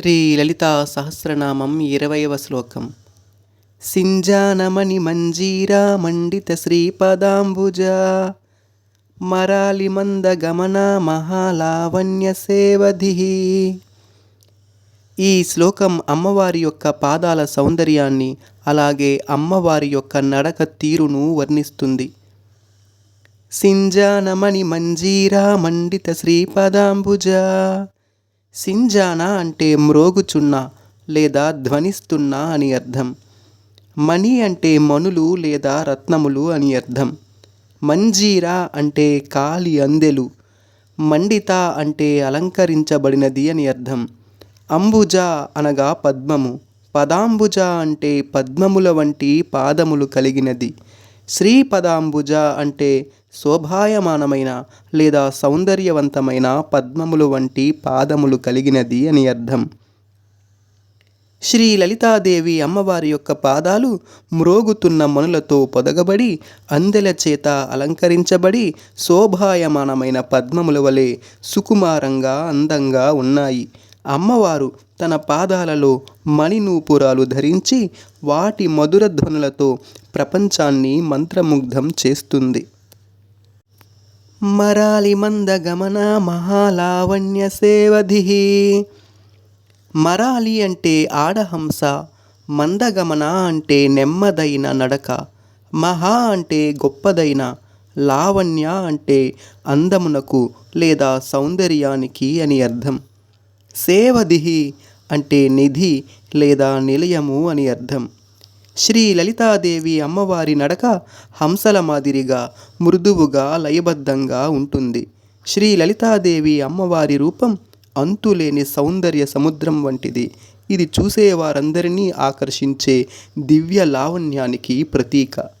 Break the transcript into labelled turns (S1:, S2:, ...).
S1: శ్రీ లలితా సహస్రనామం ఇరవయవ శ్లోకం. సింజానమణి మంజీరా మండిత శ్రీపదాంబుజ మరాలి మంద గమన మహాలావణ్య సేవధి. ఈ శ్లోకం అమ్మవారి యొక్క పాదాల సౌందర్యాన్ని అలాగే అమ్మవారి యొక్క నడక తీరును వర్ణిస్తుంది. సింజానమణి మంజీరా మండిత శ్రీపదాంబుజ సింజానా అంటే మ్రోగుచున్న లేదా ధ్వనిస్తున్న అని అర్థం. మణి అంటే మణులు లేదా రత్నములు అని అర్థం. మంజీరా అంటే కాలి అందెలు. మండిత అంటే అలంకరించబడినది అని అర్థం. అంబుజ అనగా పద్మము. పదాంబుజ అంటే పద్మముల వంటి పాదములు కలిగినది. శ్రీపదాంబుజ అంటే శోభాయమానమైన లేదా సౌందర్యవంతమైన పద్మములు వంటి పాదములు కలిగినది అని అర్థం. శ్రీ లలితాదేవి అమ్మవారి యొక్క పాదాలు మ్రోగుతున్న మనులతో పొదగబడి అందెల చేత అలంకరించబడి శోభాయమానమైన పద్మముల వలె సుకుమారంగా అందంగా ఉన్నాయి. అమ్మవారు తన పాదాలలో మణినూపురాలు ధరించి వాటి మధుర ధ్వనులతో ప్రపంచాన్ని మంత్రముగ్ధం చేస్తుంది. మరాలి మందగమన మహాలావణ్య సేవధి. మరాలి అంటే ఆడహంస మందగమన అంటే నెమ్మదైన నడక మహా అంటే గొప్పదైన లావణ్య అంటే అందమునకు లేదా సౌందర్యానికి అని అర్థం. సేవదిహి అంటే నిధి లేదా నిలయము అని అర్థం. శ్రీ లలితాదేవి అమ్మవారి నడక హంసల మాదిరిగా మృదువుగా లయబద్ధంగా ఉంటుంది. శ్రీ లలితాదేవి అమ్మవారి రూపం అంతులేని సౌందర్య సముద్రం వంటిది. ఇది చూసేవారందరినీ ఆకర్షించే దివ్య లావణ్యానికి ప్రతీక.